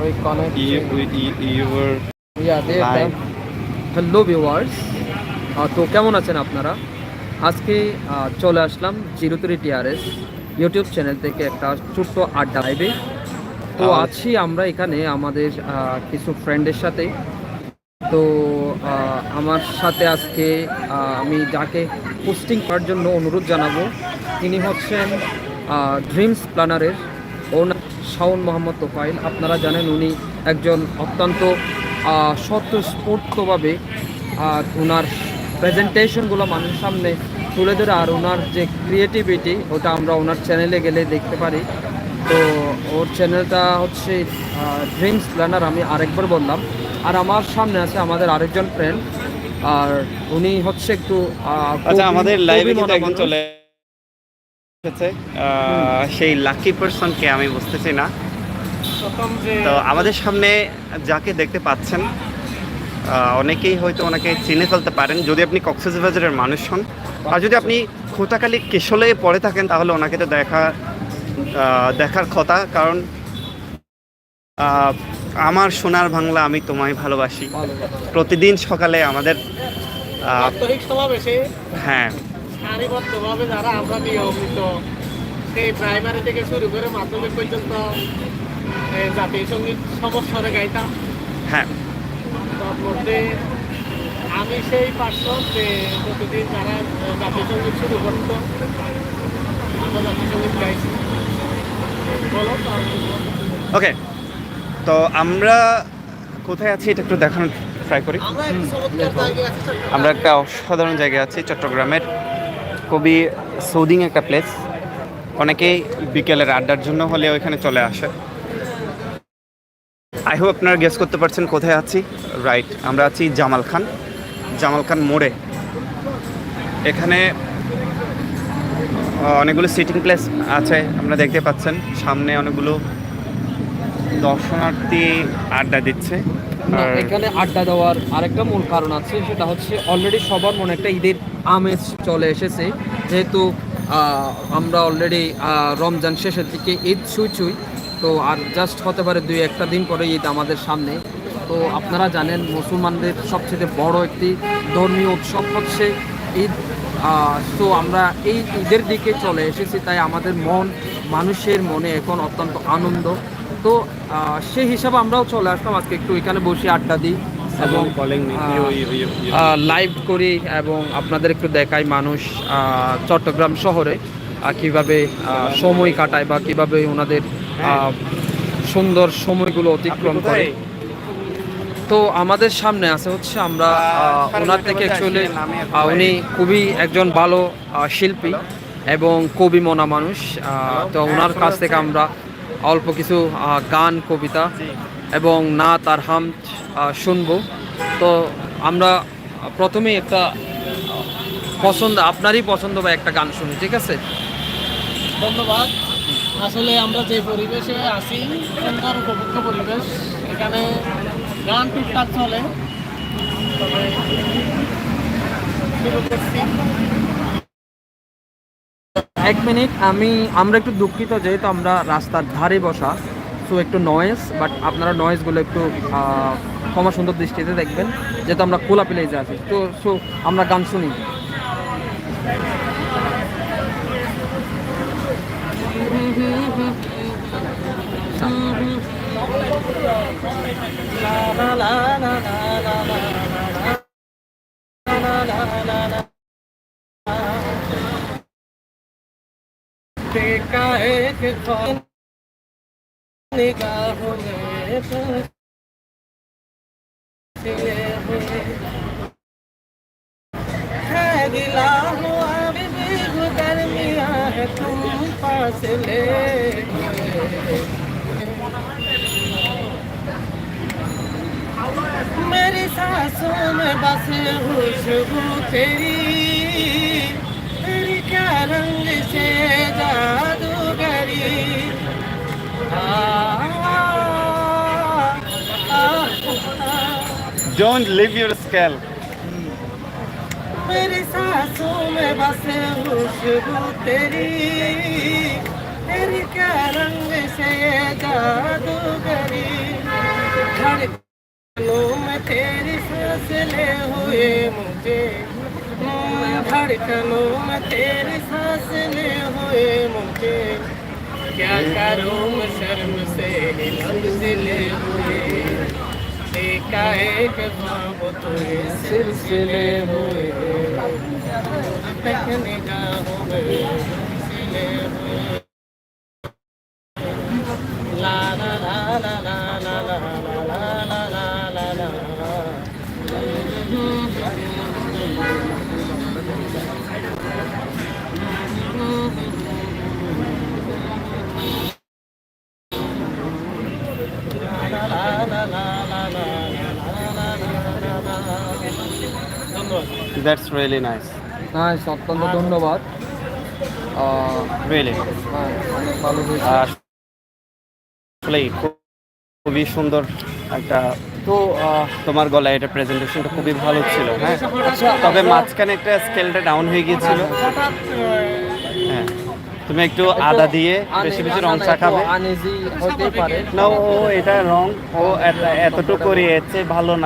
we connect. You, you, you were Yeah, they live. Hello viewers তো কেমন আছেন আপনারা আজকে চলে আসলাম zero three TRS YouTube channel থেকে একটা ছোট্ট আড্ডা লাইভে তো। আছি আমরা এখানে আমাদের কিছু ফ্রেন্ডের সাথে তো আমার সাথে আজকে আমি যাকে পোস্টিং করার জন্য অনুরোধ জানাব তিনি হচ্ছেন ড্রিমস প্ল্যানারের ওনার শাওন মোহাম্মদ তোফাইল। আপনারা জানেন উনি একজন অত্যন্ত স্বতঃস্ফূর্তভাবে আর ওনার প্রেজেন্টেশনগুলো মানুষের সামনে তুলে ধরে আর ওনার যে ক্রিয়েটিভিটি ওটা আমরা ওনার চ্যানেলে গেলে দেখতে পারি। তো ওর চ্যানেলটা হচ্ছে ড্রিমস প্ল্যানার আমি আরেকবার বললাম। আর আমার সামনে আছে আমাদের আরেকজন ফ্রেন্ড আর উনি হচ্ছে একটু আচ্ছা আমাদের লাইভে কিন্তু একজন চলে এসেছে। সেই লাকি পার্সনকে আমি বুঝতেছি না। তো আমাদের সামনে যাকে দেখতে পাচ্ছেন অনেকেই হয়তো ওনাকে চিনে ফেলতে পারেন। যদি আপনি কক্সবাজারের মানুষ হন আর যদি আপনি খোটাকালি কেশলে পড়ে থাকেন তাহলে ওনাকে তো দেখা দেখার কথা। কারণ আমার সোনার বাংলা আমি তোমায় ভালোবাসি। প্রতিদিন সকালে আমাদের হ্যাঁ সারিবদ্ধভাবে যারা আমরা নিয়মিত সেই প্রাইমারি থেকে শুরু করে মাধ্যমিক পর্যন্ত জাতীয় সংগীত সমস্যারে গাইতাম হ্যাঁ। তার মধ্যে আমি সেই পার্সন যে প্রতিদিন যারা জাতীয় সংগীত শুরু করতো আমরা জাতীয় সংগীত গাইছি। বলো ওকে তো আমরা কোথায় আছি এটা একটু দেখানোর ট্রাই করি। আমরা একটা অসাধারণ জায়গায় আছি চট্টগ্রামের খুবই সৌদিং একটা প্লেস অনেকেই বিকেলের আড্ডার জন্য হলে ওইখানে চলে আসে। আই হোপ আপনারা গেস করতে পারছেন কোথায় আছি। রাইট আমরা আছি জামাল খান। জামাল খান মোড়ে। এখানে অনেকগুলো সিটিং প্লেস আছে আমরা দেখতে পাচ্ছেন। সামনে অনেকগুলো দর্শনার্থী আড্ডা দিচ্ছে। এখানে আড্ডা দেওয়ার আরেকটা মূল কারণ আছে, সেটা হচ্ছে অলরেডি সবার মনে একটা ঈদের আমেজ চলে এসেছে। যেহেতু আমরা অলরেডি রমজান শেষের দিকে ঈদ ছুঁই ছুঁই, তো আর জাস্ট হতে পারে দুই একটা দিন পরে ঈদ আমাদের সামনে। তো আপনারা জানেন, মুসলমানদের সবচেয়ে বড় একটি ধর্মীয় উৎসব হচ্ছে ঈদ। তো আমরা এই ঈদের দিকে চলে এসেছি, তাই আমাদের মন, মানুষের মনে এখন অত্যন্ত আনন্দ। তো সেই হিসাবে আমরাও চলে আসলাম। আজকে একটু এখানে বসে আড্ডা দিই এবং লাইভ করি এবং আপনাদের একটু দেখাই মানুষ চট্টগ্রাম শহরে কীভাবে সময় কাটায় বা কীভাবে ওনাদের সুন্দর সময়গুলো অতিক্রম করে। তো আমাদের সামনে আছে হচ্ছে আমরা ওনার থেকে অ্যাকচুয়ালি উনি খুবই একজন ভালো শিল্পী এবং কবি মনা মানুষ তো ওনার কাছ থেকে আমরা অল্প কিছু গান কবিতা এবং নাত আর হাম শুনব। তো আমরা প্রথমেই একটা পছন্দ আপনারই পছন্দ বা একটা গান শুনি ঠিক আছে? ধন্যবাদ। আসলে আমরা যে পরিবেশে আছি সুন্দর উপভোগ্য পরিবেশ এখানে গান টুকটাক চলে। তবে এক মিনিট, আমি, আমরা একটু দুঃখিত যেহেতু আমরা রাস্তার ধারে বসা সো একটু নয়েজ বাট আপনারা নয়েজগুলো একটু ক্ষমা সুন্দর দৃষ্টিতে দেখবেন, যেহেতু আমরা খোলা প্লেজে আছি। তো সো আমরা গান শুনি। काहे के निगाहों में है गिला हुआ भी गर्मिया है तुम पास ले मेरी सांसों में बस खुशबू तेरी रंग से जादूगरी। डोंट लिव योर स्केल मेरी सांसों में बसे खुशबू तेरी। तेरी क्या रंग से जादूगरी। हर में तेरी सांस ले हुए मुझे। तेरी सांस ले हुए मुझे क्या करूं मैं शर्म से ही लफ्ज ले हुए देखा एक ख्वाब तुझे सिलसिले हुए तक निगाहों में सिलसिले हुए দ্যাটস রিয়েলি নাইস হ্যাঁ অত্যন্ত ধন্যবাদ। রিয়েলি হ্যাঁ, অনেক ভালো আসলেই খুবই সুন্দর একটা তো তোমার গলায় এটা প্রেজেন্টেশনটা খুবই ভালো ছিল হ্যাঁ? তবে মাঝখানে একটা স্কেলটা ডাউন হয়ে গিয়েছিল। হ্যাঁ। তুমি একটু আদা দিয়ে বেশি বেশি রং চা খাবে। আনইজি হতে পারে। না ও এটা রং ও এত- এতটুকু করে এর চেয়ে ভালো না।